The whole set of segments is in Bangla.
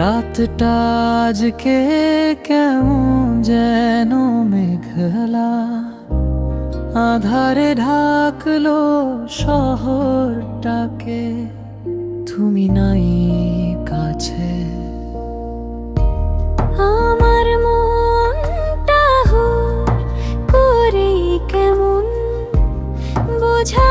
রাতটা আজকে কেমন যেন মেঘলা। আধারে ঢাকলো শহরটাকে, তুমি নাই কাছে। আমার মনটা করেই কেমন, বোঝা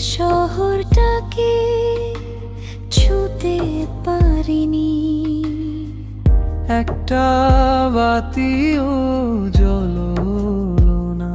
শহরটাকে ছুতে পারিনি। একটা বাতিও জ্বললো না।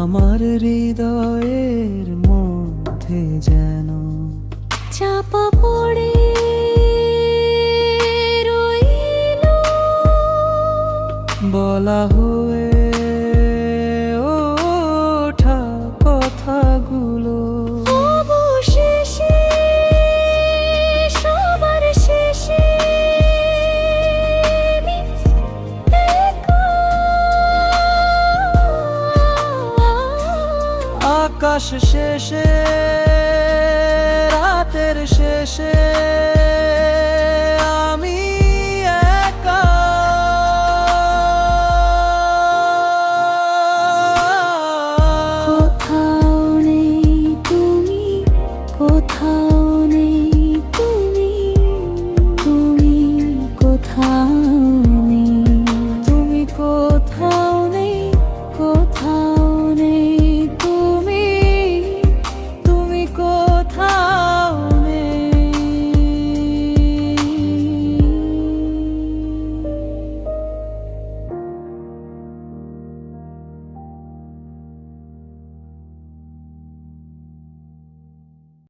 আমার হৃদয়ের মধ্যে যেন চাপা পড়ে বলা শ্বাস শেষে রাতের শেষে।